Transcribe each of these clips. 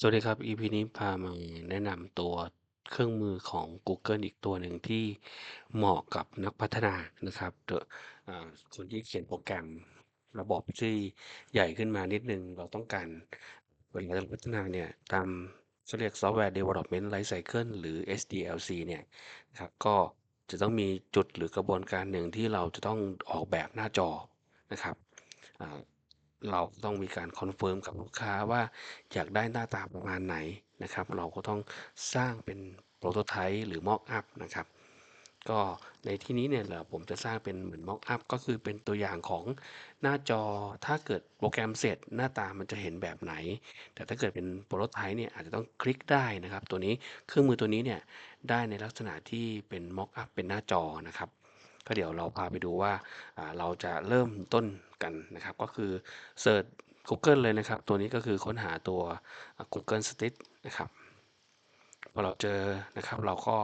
สวัสดีครับ EP นี้พามาแนะนำตัวเครื่องมือของกูเกิลอีกตัวหนึ่งที่เหมาะกับนักพัฒนานะครับโดยอ่าคนที่เขียนโปรแกรมระบบที่ใหญ่ขึ้นมานิดหนึ่งเราต้องการเวลาเราพัฒนาเนี่ยตามเขาเรียก Software Development Life Cycle หรือ SDLC เนี่ยครับก็จะต้องมีจุดหรือกระบวนการหนึ่งที่เราจะต้องออกแบบหน้าจอนะครับ เราต้องมีการคอนเฟิร์มกับลูกค้าว่าอยากได้หน้าตาประมาณไหนนะครับ เราก็ต้องสร้างเป็นโปรโตไทป์หรือมอกอัพนะครับก็ในที่นี้เนี่ยเราผมจะสร้างเป็นเหมือนม็อกอัพก็คือเป็นตัวอย่างของหน้าจอถ้าเกิดโปรแกรมเสร็จหน้าตามันจะเห็นแบบไหน แต่ถ้าเกิดเป็นโปรโตไทป์เนี่ยอาจจะต้องคลิกได้นะครับ ตัวนี้เครื่องมือตัวนี้เนี่ยได้ในลักษณะที่เป็นม็อกอัพเป็นหน้าจอนะครับ ก็เดี๋ยวเราพาไปดูว่าเราจะเริ่มต้นกันนะครับ ก็คือเสิร์ช Google เลยนะครับ ตัวนี้ก็คือค้นหาตัว Google Stitch นะครับพอเราเจอนะครับ เราก็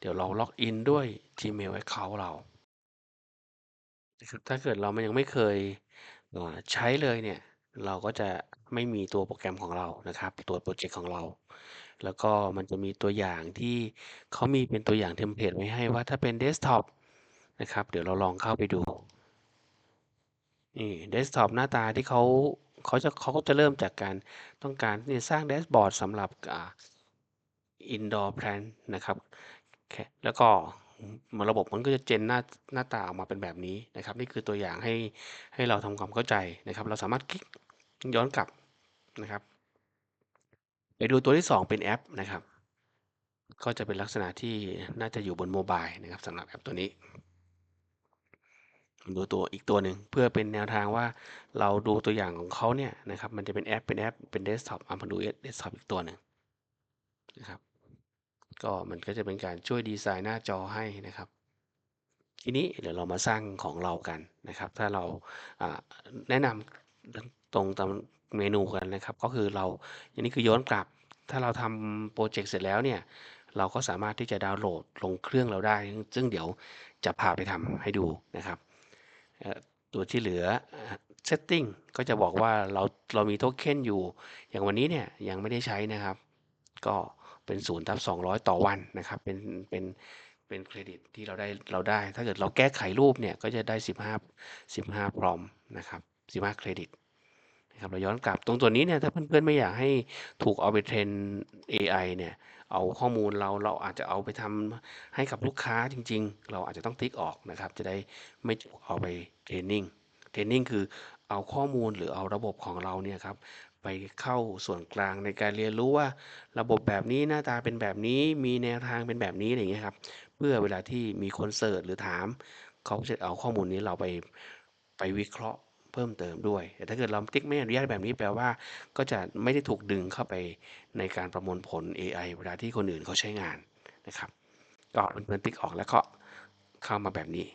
เดี๋ยวเราล็อกอินด้วย Gmail Account เราถ้าเกิดเรามันยังไม่เคยใช้เลยเนี่ย เราก็จะไม่มีตัวโปรแกรมของเรานะครับ ตัวโปรเจกต์ของเรา แล้วก็มันจะมีตัวอย่างที่เขามีเป็นตัวอย่างเทมเพลตไว้ให้ว่าถ้าเป็นเดสก์ท็อป นะครับ เดี๋ยวเราลองเข้าไปดูนี่เดสก์ท็อปหน้าตาที่เขาเขาจะเขาก็จะเริ่มจากการต้องการที่จะสร้างแดชบอร์ดสำหรับอ่า indoor plan นะครับ แล้วก็ระบบมันก็จะเจนหน้าหน้าตาออกมาเป็นแบบนี้นะครับ นี่คือตัวอย่างให้ให้เราทำความเข้าใจนะครับ เราสามารถคลิกย้อนกลับนะครับไปดูตัวที่ 2 เป็นแอปนะครับ ก็จะเป็นลักษณะที่น่าจะอยู่บนโมบายนะครับสำหรับแอปตัวนี้ ดูตัวอีกตัวหนึ่งเพื่อเป็นแนวทางว่าเราดูตัวอย่างของเขาเนี่ยนะครับมันจะเป็นแอปเป็นแอปเป็นเดสก์ท็อปเอามาดูเดสก์ท็อปอีกตัวหนึ่งนะครับก็มันก็จะเป็นการช่วยดีไซน์หน้าจอให้นะครับ ทีนี้เดี๋ยวเรามาสร้างของเรากันนะครับ ถ้าเราแนะนำตรงตามเมนูกันนะครับ ก็คือเราอันนี้คือย้อนกลับ ถ้าเราทำโปรเจกต์เสร็จแล้วเนี่ยเราก็สามารถที่จะดาวน์โหลดลงเครื่องเราได้ ซึ่งเดี๋ยวจะพาไปทำให้ดูนะครับ ตัวที่เหลือ setting ก็จะบอกว่าเราเรามีโทเค็นอยู่ อย่างวันนี้เนี่ยยังไม่ได้ใช้นะครับ ก็เป็น0ทับสองต่อวันนะครับ เป็นเป็นเป็นเครดิตที่เราได้เราได้ ถ้าเกิดเราแก้ไขรูปเนี่ยก็จะได้ 15 15พรอมนะครับ 15 เครดิต นะครับเราย้อนกลับตรงตัวนนี้เนี่ยถ้าเพื่อนๆไม่อยากให้ถูกเอาไปเทรน AI เนี่ยเอาข้อมูลเราเราอาจจะเอาไปทำให้กับลูกค้าจริง ๆ เราอาจจะต้องติ๊กออกนะครับ จะได้ไม่เอาไปเทรนนิ่งเทรนนิ่งคือเอาข้อมูลหรือเอาระบบของเราเนี่ยครับไปเข้าส่วนกลางในการเรียนรู้ว่า ระบบแบบนี้หน้าตาเป็นแบบนี้มีแนวทางเป็นแบบนี้อะไรอย่างเงี้ยครับเพื่อเวลาที่มีคนเสิร์ชหรือถาม เขาจะเอาข้อมูลนี้เราไปไปวิเคราะห์ เพิ่มเติมด้วย แต่ถ้าเกิดเราติ๊กไม่อนุญาตแบบนี้แปลว่า ก็จะไม่ได้ถูกดึงเข้าไปในการประมวลผล AI เวลาที่คนอื่นเขาใช้งานนะครับ ก็เพื่อนติ๊กออกแล้วก็เข้ามาแบบนี้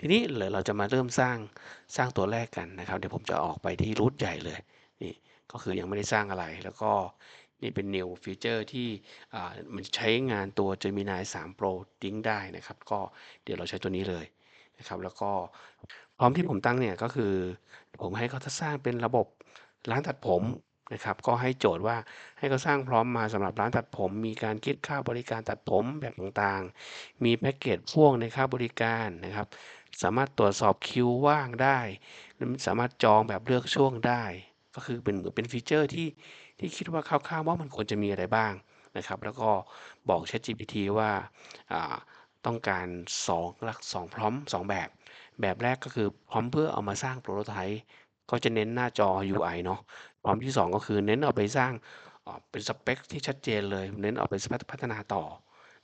ทีนี้เดี๋ยวเราจะมาเริ่มสร้างสร้างตัวแรกกันนะครับ เดี๋ยวผมจะออกไปที่รูทใหญ่เลยนี่ก็คือยังไม่ได้สร้างอะไรแล้วก็นี่เป็น new feature ที่มันใช้งานตัว Gemini 3 Pro ดิ้งได้นะครับ ก็เดี๋ยวเราใช้ตัวนี้เลยนะครับ แล้วก็ พร้อมที่ผมตั้งเนี่ยก็คือ ผมให้เขาสร้างเป็นระบบร้านตัดผมนะครับก็ให้โจทย์ว่าให้เขาสร้างพร้อมมาสำหรับร้านตัดผม มีการคิดค่าบริการตัดผมแบบต่างๆ มีแพ็กเกจพ่วงในค่าบริการนะครับ สามารถตรวจสอบคิวว่างได้สามารถจองแบบเลือกช่วงได้ ก็คือเป็นเหมือนเป็นฟีเจอร์ที่ที่คิดว่าคร่าวๆว่ามันควรจะมีอะไรบ้างนะครับ แล้วก็บอก ChatGPT ว่าต้องการ2ลัก2พร้อม 2 แบบ แบบแรกก็คือพร้อมเพื่อเอามาสร้างโปรโตไทป์ก็จะเน้นหน้าจอ UI เนาะพร้อมที่ 2 ก็คือเน้นเอาไปสร้างเป็นสเปคที่ชัดเจนเลย เน้นเอาไปพัฒนาต่อ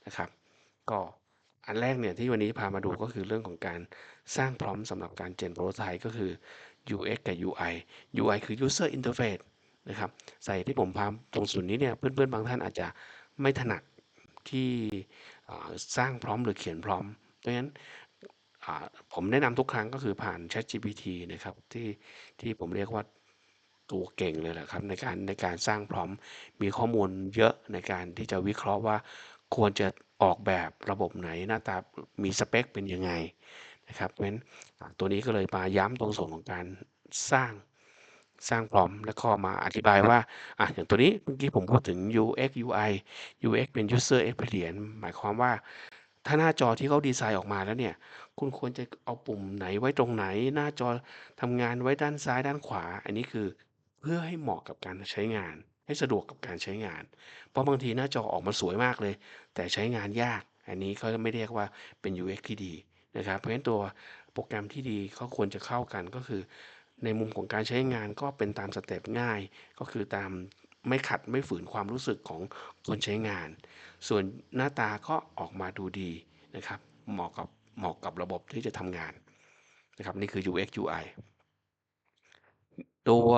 นะครับ ก็อันแรกเนี่ยที่วันนี้พามาดูก็คือเรื่องของการสร้างพร้อมสำหรับการเจนโปรโตไทป์ก็คือ UX กับ UI UI คือ User Interface นะครับ ใส่ที่ผมพามตรงส่วนนี้เนี่ยเพื่อนๆ บางท่านอาจจะไม่ถนัดที่สร้างพร้อมหรือเขียนพร้อมดังนั้น ผมแนะนำทุกครั้งก็คือผ่าน ChatGPT นะครับที่ที่ผมเรียกว่าตัวเก่งเลยแหละครับในการในการสร้างพร้อมมีข้อมูลเยอะในการที่จะวิเคราะห์ว่าควรจะออกแบบระบบไหนหน้าตามีสเปคเป็นยังไงนะครับเพราะฉะนั้นตัวนี้ก็เลยมาย้ำตรงส่วนของการสร้างสร้างพร้อมแล้วก็มาอธิบายว่าอะอย่างตัวนี้เมื่อกี้ผมพูดถึง UX UI UX เป็น User Experience หมายความว่า ถ้าหน้าจอที่เขาดีไซน์ออกมาแล้วเนี่ย คุณควรจะเอาปุ่มไหนไว้ตรงไหน หน้าจอทำงานไว้ด้านซ้ายด้านขวา อันนี้คือเพื่อให้เหมาะกับการใช้งาน ให้สะดวกกับการใช้งาน เพราะบางทีหน้าจอออกมาสวยมากเลย แต่ใช้งานยาก อันนี้เขาไม่เรียกว่าเป็น UX ที่ดีนะครับ เพราะฉะนั้นตัวโปรแกรมที่ดีเขาควรจะเข้ากันก็คือ ในมุมของการใช้งานก็เป็นตามสเต็ปง่าย ก็คือตามไม่ขัดไม่ฝืนความรู้สึกของคนใช้งาน ส่วนหน้าตาก็ออกมาดูดีนะครับ เหมาะกับเหมาะกับระบบที่จะทำงานนะครับนี่คือ UX UI ตัว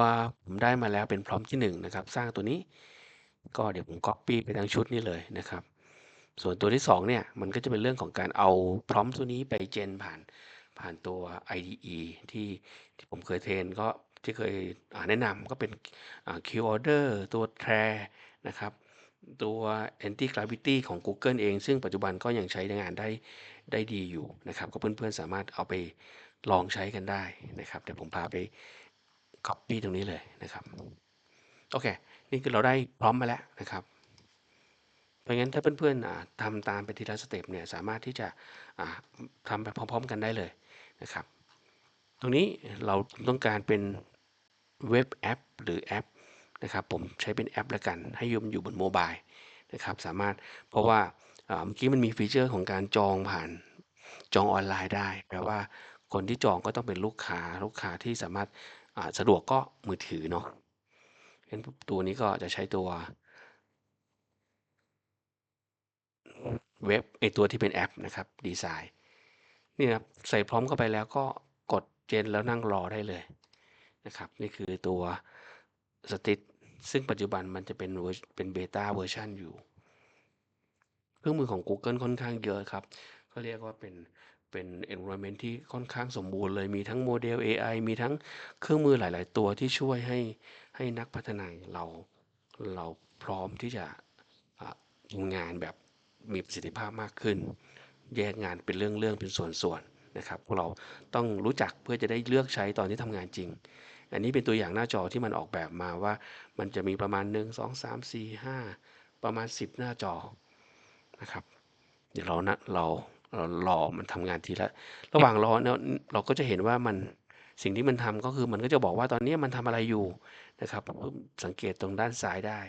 ผมได้มาแล้วเป็นพร้อมที่1นนะครับ สร้างตัวนี้ก็เดี๋ยวผม Copy ไปทั้งชุดนี้เลยนะครับ ส่วนตัวที่2เนี่ยมันก็จะเป็นเรื่องของการเอาพร้อมตัวนี้ไปเจนผ่านผ่านตัว IDE ที่ที่ผมเคยเทรนก็ที่เคยแนะนำก็เป็น Keyorder ตัว t r a นะครับ ตัว Anti Gravity ของ Google เอง ซึ่งปัจจุบันก็ยังใช้งานได้ได้ดีอยู่นะครับ ก็เพื่อนๆสามารถเอาไปลองใช้กันได้นะครับ เดี๋ยวผมพาไป Copy ตรงนี้เลยนะครับ โอเค นี่คือเราได้พร้อมมาแล้วนะครับ เพราะงั้นถ้าเพื่อนๆทำตามไปทีละสเต็ปเนี่ยสามารถที่จะทำไปพร้อม ๆ กันได้เลยนะครับ ตรงนี้เราต้องการเป็นเว็บแอป หรือแอป นะครับผมใช้เป็นแอปแล้วกัน ให้ยมอยู่บนโมบายนะครับสามารถเพราะว่าเมื่อกี้มันมีฟีเจอร์ของการจองผ่านจองออนไลน์ได้แปลว่าคนที่จองก็ต้องเป็นลูกค้าลูกค้าที่สามารถสะดวกก็มือถือเนาะงั้นตัวนี้ก็จะใช้ตัวเว็บไอตัวที่เป็นแอปนะครับดีไซน์นี่ครับใส่พร้อมเข้าไปแล้วก็กดเจนแล้วนั่งรอได้เลยนะครับ นี่คือตัวสติ t ซึ่งปัจจุบันมันจะเป็นเป็นเบต้าเวอร์ชันอยู่ เครื่องมือของ Google ค่อนข้างเยอะครับเขาเรียกว่าเป็นเป็น environment ที่ค่อนข้างสมบูรณ์เลยมีทั้งโมเดล AI มีทั้งเครื่องมือหลาย ๆ ตัวที่ช่วยให้ให้นักพัฒนาเราเราพร้อมที่จะทำงานแบบมีประสิทธิภาพมากขึ้น แยกงานเป็นเรื่องๆเป็นส่วนๆนะครับพวกเราต้องรู้จักเพื่อจะได้เลือกใช้ตอนที่ทำงานจริง อันนี้เป็นตัวอย่างหน้าจอที่มันออกแบบมาว่า มันจะมีประมาณ 1 2 3 4 5 ประมาณ 10 หน้าจอนะครับ เดี๋ยวเรานะเราเรารอมันทำงานทีละ ระหว่างรอเนี่ยเราก็จะเห็นว่ามันสิ่งที่มันทำก็คือมันก็จะบอกว่าตอนนี้มันทำอะไรอยู่นะครับสังเกตตรงด้านซ้ายได้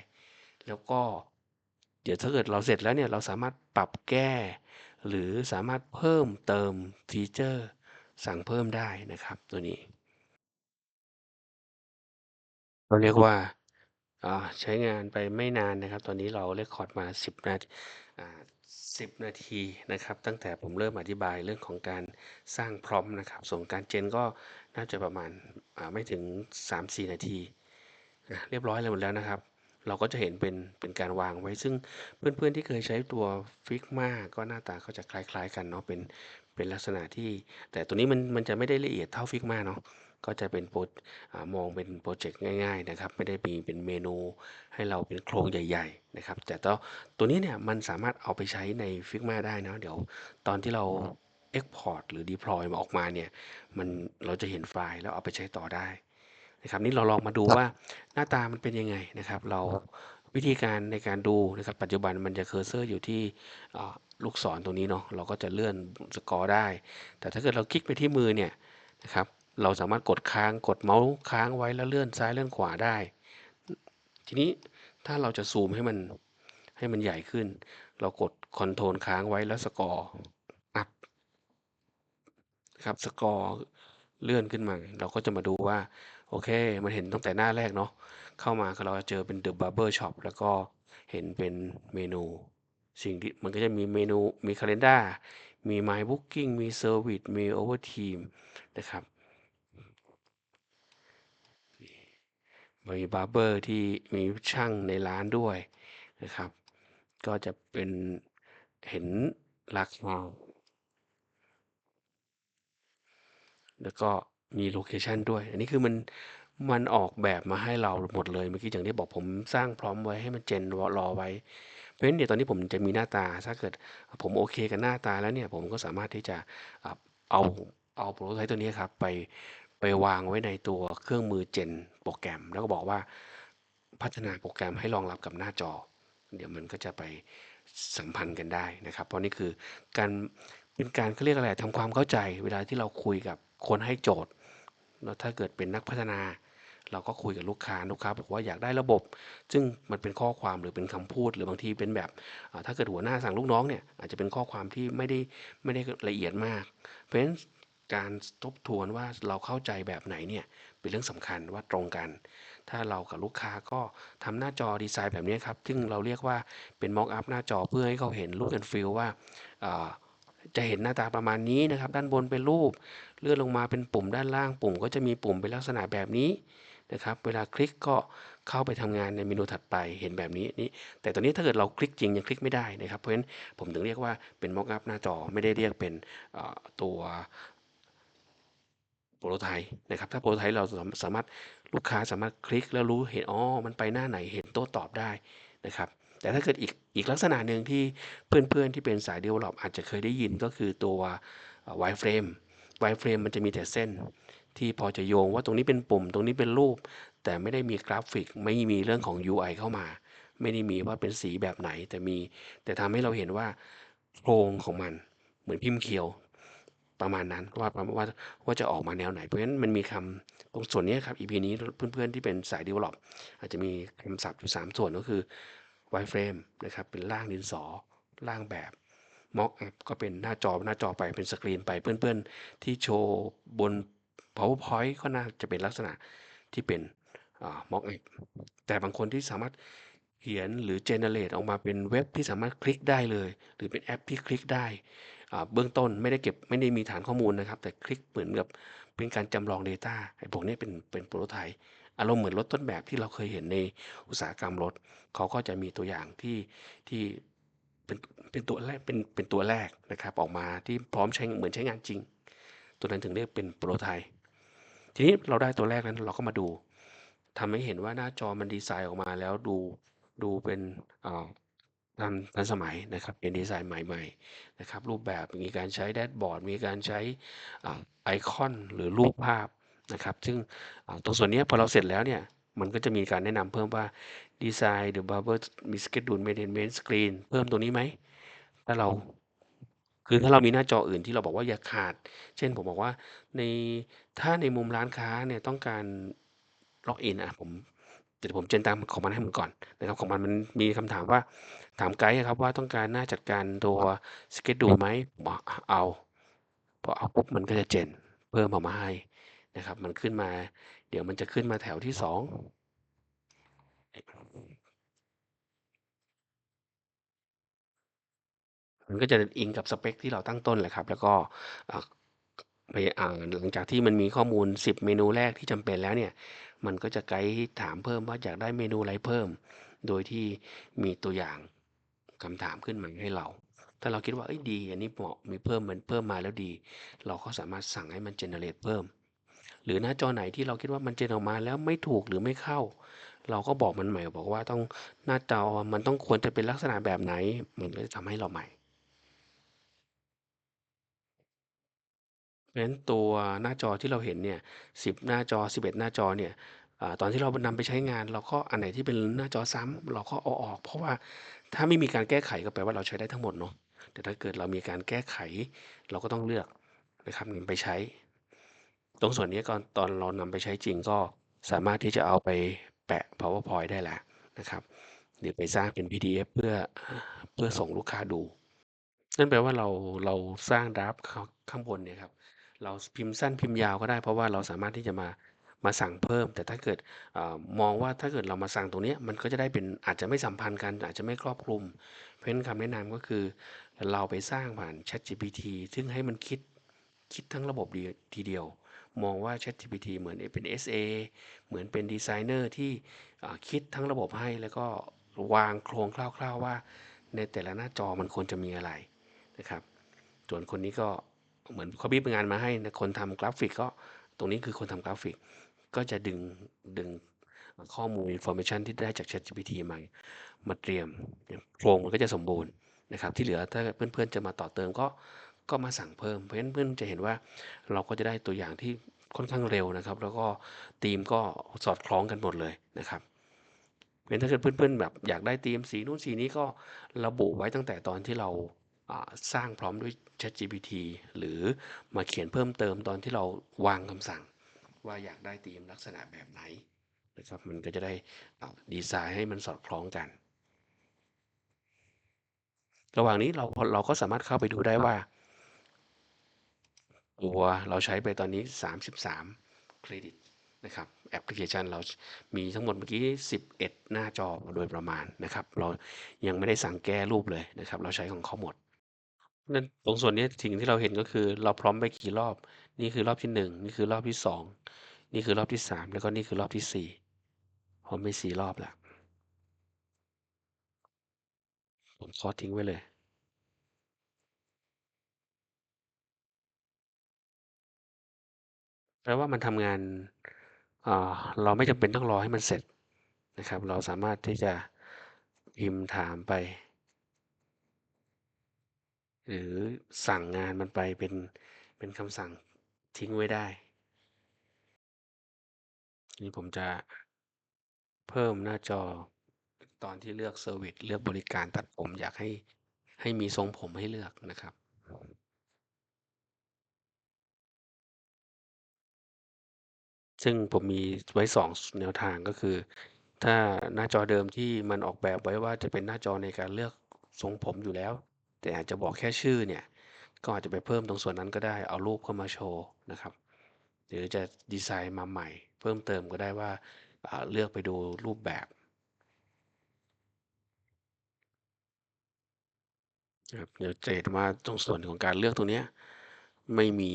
แล้วก็เดี๋ยวถ้าเกิดเราเสร็จแล้วเนี่ยเราสามารถปรับแก้ หรือสามารถเพิ่มเติมฟีเจอร์ สั่งเพิ่มได้นะครับตัวนี้ เราเรียกว่าใช้งานไปไม่นานนะครับ ตอนนี้เราเรคคอร์ดมา 10 นาที10นาทีนะครับ ตั้งแต่ผมเริ่มอธิบายเรื่องของการสร้างพร้อมนะครับ ส่วนการเจนก็น่าจะประมาณไม่ถึง 3-4 นาที เรียบร้อยเลยหมดแล้วนะครับ เราก็จะเห็นเป็นเป็นการวางไว้ ซึ่งเพื่อนๆที่เคยใช้ตัวฟิกมาก็หน้าตาก็จะคล้ายๆกันเนาะเป็นเป็นลักษณะที่ แต่ตัวนี้มันมันจะไม่ได้ละเอียดเท่าฟิกมาเนาะ ก็จะเป็นโปรมองเป็นโปรเจกต์ง่าย ๆนะครับ ไม่ได้มีเป็นเมนูให้เราเป็นโครงใหญ่ ๆ นะครับ แต่ตัวตัวนี้เนี่ยมันสามารถเอาไปใช้ในฟิกมาได้นะเดี๋ยวตอนที่เรา Export หรือ Deploy มาออกมาเนี่ยมันเราจะเห็นไฟล์แล้วเอาไปใช้ต่อได้นะครับนี่เราลองมาดูว่าหน้าตามันเป็นยังไงนะครับ เราวิธีการในการดูนะครับปัจจุบันมันจะเคอร์เซอร์อยู่ที่ลูกศรตรงนี้เนาะเราก็จะเลื่อนสกอร์ได้ แต่ถ้าเกิดเราคลิกไปที่มือเนี่ยนะครับ เราสามารถกดค้างกดเมาส์ค้างไว้แล้วเลื่อนซ้ายเลื่อนขวาได้ ทีนี้ถ้าเราจะซูมให้มันให้มันใหญ่ขึ้น เรากดคอนโทรลค้างไว้แล้วสกอร์อัพครับสกอร์เลื่อนขึ้นมา เราก็จะมาดูว่า โอเค มันเห็นตั้งแต่หน้าแรกเนาะเข้ามาเราจะเจอเป็น The Barber Shop แล้วก็เห็นเป็นเมนู สิ่งที่มันก็จะมีเมนูมี Calendar มี My Booking มี Service มี Overteam นะครับ มีบาร์เบอร์ที่มีช่างในร้านด้วยนะครับ ก็จะเป็นเห็นราคาแล้วก็มีโลเคชันด้วย อันนี้คือมันมันออกแบบมาให้เราหมดเลยเมื่อกี้อย่างที่บอกผมสร้างพร้อมไว้ให้มันเจนรอไว้เพราะฉะนั้นเดี๋ยวตอนนี้ผมจะมีหน้าตา ถ้าเกิดผมโอเคกับหน้าตาแล้วเนี่ย ผมก็สามารถที่จะเอาเอาโปรไทป์ตัวนี้ครับไป ไปวางไว้ในตัวเครื่องมือเจนโปรแกรม แล้วก็บอกว่าพัฒนาโปรแกรมให้รองรับกับหน้าจอ เดี๋ยวมันก็จะไปสัมพันธ์กันได้นะครับ เพราะนี่คือการเป็นการเขาเรียกอะไรทำความเข้าใจ เวลาที่เราคุยกับคนให้โจทย์แล้วถ้าเกิดเป็นนักพัฒนา เราก็คุยกับลูกค้าลูกค้าบอกว่าอยากได้ระบบ ซึ่งมันเป็นข้อความหรือเป็นคำพูด หรือบางทีเป็นแบบถ้าเกิดหัวหน้าสั่งลูกน้องเนี่ยอาจจะเป็นข้อความที่ไม่ได้ไม่ได้ละเอียดมาก เพราะฉะนั้น การทบทวนว่าเราเข้าใจแบบไหนเนี่ยเป็นเรื่องสำคัญว่าตรงกัน ถ้าเรากับลูกค้าก็ทำหน้าจอดีไซน์แบบนี้ครับ ซึ่งเราเรียกว่าเป็นม็อกอัพหน้าจอเพื่อให้เขาเห็นลูกแอนฟิลว่าจะเห็นหน้าตาประมาณนี้นะครับ ด้านบนเป็นรูป เลื่อนลงมาเป็นปุ่มด้านล่างปุ่ม ก็จะมีปุ่มเป็นลักษณะแบบนี้นะครับ เวลาคลิกก็เข้าไปทำงานในเมนูถัดไปเห็นแบบนี้นี่แต่ตอนนี้ถ้าเกิดเราคลิกจริงยังคลิกไม่ได้นะครับ เพราะฉะนั้นผมถึงเรียกว่าเป็นม็อกอัพหน้าจอไม่ได้เรียกเป็นตัว โปรโตไทป์นะครับถ้าโปรโตไทป์เราสามารถลูกค้าสามารถคลิกแล้วรู้เห็นอ๋อมันไปหน้าไหนเห็นโต้ตอบได้นะครับแต่ถ้าเกิดอีกอีกลักษณะหนึ่งที่เพื่อนๆ ที่เป็นสายเดเวลลอปอาจจะเคยได้ยินก็คือตัว wireframe wireframe มันจะมีแต่เส้น ที่พอจะโยงว่าตรงนี้เป็นปุ่มตรงนี้เป็นรูป แต่ไม่ได้มีกราฟิก ไม่มีเรื่องของ UI เข้ามา ไม่ได้มีว่าเป็นสีแบบไหนแต่มี แต่ทำให้เราเห็นว่าโครงของมันเหมือนพิมพ์เขียว ประมาณนั้นว่าว่าว่าจะออกมาแนวไหน เพราะฉะนั้นมันมีคำตรงส่วนนี้ครับ EP นี้เพื่อนๆที่เป็นสาย develop อาจจะมีคำศัพท์อยู่ 3 ส่วนก็คือ wireframe นะครับเป็นร่างดินสอร่างแบบ mock up ก็เป็นหน้าจอหน้าจอไปเป็นสกรีนไปเพื่อนๆ ที่โชว์บน powerpoint ก็น่าจะเป็นลักษณะที่เป็น mock up แต่บางคนที่สามารถเขียนหรือ generate ออกมาเป็นเว็บที่สามารถคลิกได้เลย หรือเป็นแอปที่คลิกได้ เบื้องต้นไม่ได้เก็บไม่ได้มีฐานข้อมูลนะครับ แต่คลิกเหมือนกับเป็นการจำลอง Data ไอ้พวกนี้เป็นเป็นโปรโตไทป์อารมณ์เหมือนรถต้นแบบที่เราเคยเห็นในอุตสาหกรรมรถเขาก็จะมีตัวอย่างที่ที่เป็นเป็นตัวแรกเป็นเป็นตัวแรกนะครับ ออกมาที่พร้อมใช้เหมือนใช้งานจริง ตัวนั้นถึงเรียกเป็นโปรโตไทป์ทีนี้เราได้ตัวแรกนั้นเราก็มาดูทำให้เห็นว่าหน้าจอมันดีไซน์ออกมาแล้วดูดูเป็น ทันทันสมัยนะครับเป็นดีไซน์ใหม่ๆนะครับรูปแบบมีการใช้แดชบอร์ด มีการใช้ไอคอนหรือรูปภาพนะครับซึ่งตรงส่วนนี้พอเราเสร็จแล้วเนี่ยมันก็จะมีการแนะนำเพิ่มว่าดีไซน์หรือ barber มีสเกจดูลเมนเทนเมนต์สกรีนเพิ่มตรงนี้ไหมถ้าเราคือถ้าเรามีหน้าจออื่นที่เราบอกว่าอย่าขาด เช่นผมบอกว่าในถ้าในมุมร้านค้าเนี่ยต้องการล็อกอินอะผม เดี๋ยวผมเจนตามของมันให้มันก่อนนะครับของมันมันมีคำถามว่าถามไกด์ครับว่าต้องการหน้าจัดการตัวสเกจดูไหมบอกเอาพอเอาปุ๊บมันก็จะเจนเพิ่มออกมาให้นะครับ มันขึ้นมา เดี๋ยวมันจะขึ้นมาแถวที่สองมันก็จะอิงกับสเปคที่เราตั้งต้นแหละครับ แล้วก็ไปอ่าหลังจากที่มันมีข้อมูล 10 เมนูแรกที่จำเป็นแล้วเนี่ย มันก็จะไกด์ถามเพิ่มว่าอยากได้เมนูอะไรเพิ่ม โดยที่มีตัวอย่างคำถามขึ้นมาให้เรา ถ้าเราคิดว่าดี อันนี้เหมาะมีเพิ่มมันเพิ่มมาแล้วดี เราก็สามารถสั่งให้มันเจเนเรตเพิ่ม หรือหน้าจอไหนที่เราคิดว่ามันเจนออกมาแล้วไม่ถูกหรือไม่เข้า เราก็บอกมันใหม่บอกว่าต้องหน้าจอมันต้องควรจะเป็นลักษณะแบบไหน มันก็จะทำให้เราใหม่ เพราะฉะนั้นตัวหน้าจอที่เราเห็นเนี่ย10หน้าจอ 11 หน้าจอเนี่ยตอนที่เรานำไปใช้งาน เราก็อันไหนที่เป็นหน้าจอซ้ำเราก็เอาออก เพราะว่าถ้าไม่มีการแก้ไขก็แปลว่าเราใช้ได้ทั้งหมดเนาะแต่ถ้าเกิดเรามีการแก้ไข เราก็ต้องเลือกนะครับนำไปใช้ ตรงส่วนนี้ก่อนตอนเรานำไปใช้จริงก็สามารถที่จะเอาไปแปะ powerpoint ได้แล้วนะครับหรือไปสร้างเป็น pdf เพื่อเพื่อส่งลูกค้าดูนั่นแปลว่าเราเราสร้างดราฟข้างบนเนี่ยครับ เราพิมพ์สั้นพิมพ์ยาวก็ได้ เพราะว่าเราสามารถที่จะมามาสั่งเพิ่ม แต่ถ้าเกิดอมองว่าถ้าเกิดเรามาสั่งตรงนี้มันก็จะได้เป็นอาจจะไม่สัมพันธ์กัน อาจจะไม่ครอบคลุม เพราะฉะนั้นคำแนะนำก็คือ เราไปสร้างผ่าน ChatGPT ซึ่งให้มันคิดคิดทั้งระบบทีเดียว มองว่า ChatGPT เหมือนเป็น SA เหมือนเป็นดีไซเนอร์ที่คิดทั้งระบบให้แล้วก็วางโครงคร่าว ๆว่า ในแต่ละหน้าจอมันควรจะมีอะไรนะครับ ส่วนคนนี้ก็ เหมือนเขาบีบงานมาให้นะคนทำกราฟิกก็ตรงนี้คือคนทำกราฟิก ก็จะดึงดึงข้อมูลอินโฟมชันที่ได้จาก ChatGPT มามาเตรียมโครงมันก็จะสมบูรณ์นะครับ ที่เหลือถ้าเพื่อนๆจะมาต่อเติมก็ก็มาสั่งเพิ่ม เพราะฉะนั้นเพื่อนจะเห็นว่าเราก็จะได้ตัวอย่างที่ค่อนข้างเร็วนะครับ แล้วก็ธีมก็สอดคล้องกันหมดเลยนะครับเพราะฉะนั้นถ้าเกิดเพื่อนๆแบบอยากได้ธีมสีนู้นสีนี้ก็ระบุไว้ตั้งแต่ตอนที่เรา สร้างพร้อมด้วย ChatGPT หรือมาเขียนเพิ่มเติมตอนที่เราวางคำสั่ง ว่าอยากได้ธีมลักษณะแบบไหนนะครับมันก็จะได้ดีไซน์ให้มันสอดคล้องกัน ระหว่างนี้เราเราก็สามารถเข้าไปดูได้ว่าตัวเราใช้ไปตอนนี้ 33 เครดิตนะครับแอปพลิเคชันเรามีทั้งหมดเมื่อกี้ 11 หน้าจอโดยประมาณนะครับ เรายังไม่ได้สั่งแก้รูปเลยนะครับ เราใช้ของเขาหมด นั่นตรงส่วนนี้สิ่งที่เราเห็นก็คือเราพร้อมไปกี่รอบ นี่คือรอบที่ 1 นี่คือรอบที่ 2 นี่คือรอบที่ 3 แล้วก็นี่คือรอบที่4ผมไปสี่รอบแล้วผมขอทิ้งไว้เลยแปลว่ามันทำงานเราไม่จำเป็นต้องรอให้มันเสร็จนะครับ เราสามารถที่จะพิมพ์ถามไป หรือสั่งงานมันไปเป็นเป็นคำสั่งทิ้งไว้ได้ นี่ผมจะเพิ่มหน้าจอตอนที่เลือกเซอร์วิสเลือกบริการตัดผมอยากให้ให้มีทรงผมให้เลือกนะครับ ซึ่งผมมีไว้สองแนวทางก็คือ ถ้าหน้าจอเดิมที่มันออกแบบไว้ว่าจะเป็นหน้าจอในการเลือกทรงผมอยู่แล้ว แต่อาจจะบอกแค่ชื่อเนี่ย ก็อาจจะไปเพิ่มตรงส่วนนั้นก็ได้ เอารูปเข้ามาโชว์นะครับ หรือจะดีไซน์มาใหม่ เพิ่มเติมก็ได้ว่าอ่าเลือกไปดูรูปแบบนะครับเดี๋ยวจะเห็นว่าตรงส่วนของการเลือกตรงนี้ไม่มี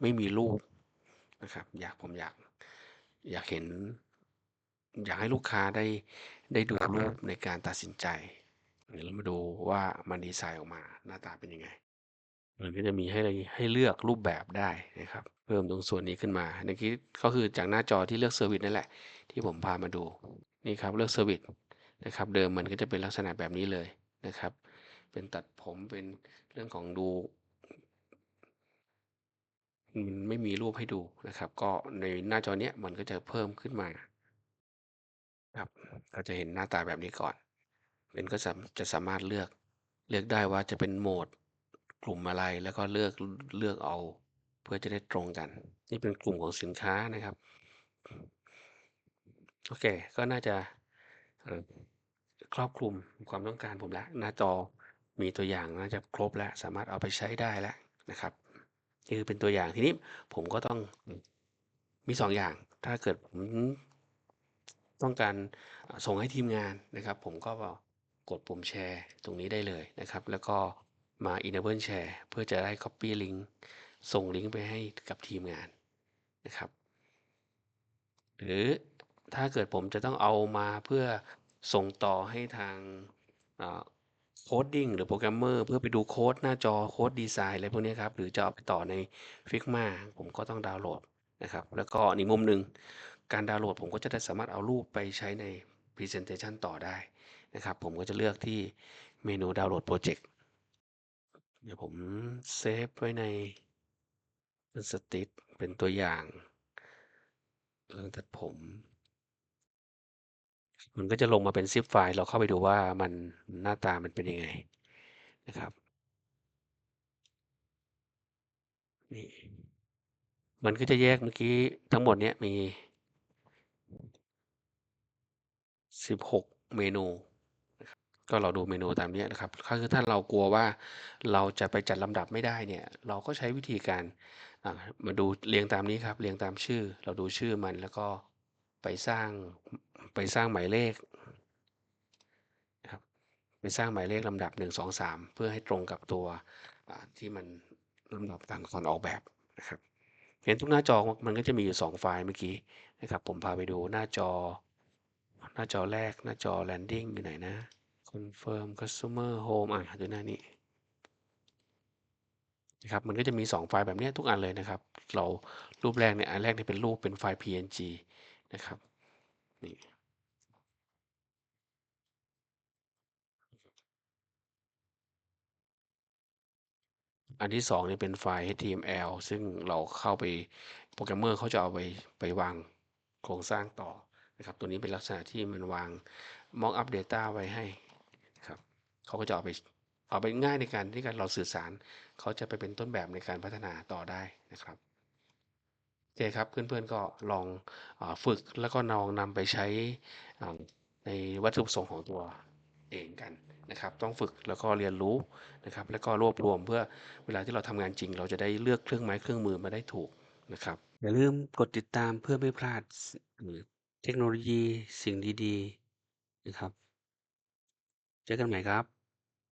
ไม่มีรูปนะครับ อยากผมอยากอยากเห็น อยากให้ลูกค้าได้ได้ดูรูปในการตัดสินใจ เดี๋ยวเรามาดูว่ามันดีไซน์ออกมาหน้าตาเป็นยังไง มันก็จะมีให้ให้เลือกรูปแบบได้นะครับ เพิ่มตรงส่วนนี้ขึ้นมาเมื่อกี้ก็คือจากหน้าจอที่เลือกเซอร์วิสนั่นแหละ ที่ผมพามาดูนี่ครับเลือกเซอร์วิสนะครับ เดิมมันก็จะเป็นลักษณะแบบนี้เลยนะครับ เป็นตัดผมเป็นเรื่องของดูมันไม่มีรูปให้ดูนะครับ ก็ในหน้าจอเนี้ยมันก็จะเพิ่มขึ้นมาครับเราจะเห็นหน้าตาแบบนี้ก่อน เป็นก็จะสามารถเลือกเลือกได้ว่าจะเป็นโหมดกลุ่มอะไรแล้วก็เลือกเลือกเอา เพื่อจะได้ตรงกัน นี่เป็นกลุ่มของสินค้านะครับโอเค ก็น่าจะครอบคลุมความต้องการผมแล้วหน้าจอมีตัวอย่างน่าจะครบแล้ว สามารถเอาไปใช้ได้แล้วนะครับนี่คือเป็นตัวอย่างทีนี้ผมก็ต้องมีสองอย่าง ถ้าเกิดผมต้องการส่งให้ทีมงานนะครับ ผมก็ กดปุ่มแชร์ตรงนี้ได้เลยนะครับ แล้วก็มา enable share เพื่อจะได้ copy link ส่งลิงก์ไปให้กับทีมงานนะครับ หรือถ้าเกิดผมจะต้องเอามาเพื่อส่งต่อให้ทางโคดดิ้งหรือโปรแกรมเมอร์เพื่อไปดูโค้ดหน้าจอโค้ดดีไซน์อะไรพวกนี้ครับ หรือจะเอาไปต่อใน Figma ผมก็ต้องดาวน์โหลดนะครับ แล้วก็อีกมุมหนึ่งการดาวน์โหลดผมก็จะได้สามารถเอารูปไปใช้ใน Presentation ต่อได้ นะครับ ผมก็จะเลือกที่เมนูดาวน์โหลดโปรเจกต์เดี๋ยวผมเซฟไว้ในสติตเป็นตัวอย่างเรื่องตัดผม มันก็จะลงมาเป็นซิปไฟล์ เราเข้าไปดูว่ามันหน้าตามันเป็นยังไงนะครับนี่มันก็จะแยกเมื่อกี้ทั้งหมดเนี้ยมี 16 เมนู ก็เราดูเมนูตามนี้นะครับก็คือถ้าเรากลัวว่าเราจะไปจัดลำดับไม่ได้เนี่ย เราก็ใช้วิธีการมาดูเรียงตามนี้ครับ เรียงตามชื่อ เราดูชื่อมันแล้วก็ไปสร้างไปสร้างหมายเลขนะครับไปสร้างหมายเลขลำดับ 1 2 3 เพื่อให้ตรงกับตัวที่มันลำดับตามตอนออกแบบนะครับเห็นทุกหน้าจอมันก็จะมีอยู่ 2 ไฟล์เมื่อกี้นะครับ ผมพาไปดูหน้าจอ หน้าจอแรกหน้าจอ landing อยู่ไหนนะ confirm customer home อะดูหน้านี้นะครับมันก็จะมี 2 ไฟล์แบบนี้ทุกอันเลยนะครับ เรารูปแรกเนี่ยอันแรกเนี่ยเป็นรูปเป็นไฟล์ png นะครับนี่อันที่2เนี่ยเป็นไฟล์ HTML ซึ่งเราเข้าไปโปรแกรมเมอร์เขาจะเอาไปไปวางโครงสร้างต่อนะครับ ตัวนี้เป็นลักษณะที่มันวาง mock up data ไว้ให้ เขาก็จะเอาไปเอาไปง่ายในการที่การเราสื่อสาร เขาจะไปเป็นต้นแบบในการพัฒนาต่อได้นะครับโอเคครับเพื่อนๆก็ลองอฝึกแล้วก็ลองนำไปใช้ในวัตถุประสงค์ของตัวเองกันนะครับ ต้องฝึกแล้วก็เรียนรู้นะครับ แล้วก็รวบรวมเพื่อเวลาที่เราทำงานจริง เราจะได้เลือกเครื่องไม้เครื่องมือมาได้ถูกนะครับอย่าลืมกดติดตามเพื่อไม่พลาดหรือเทคโนโลยีสิ่งดี ๆ นะครับ เจอกันใหม่ครับ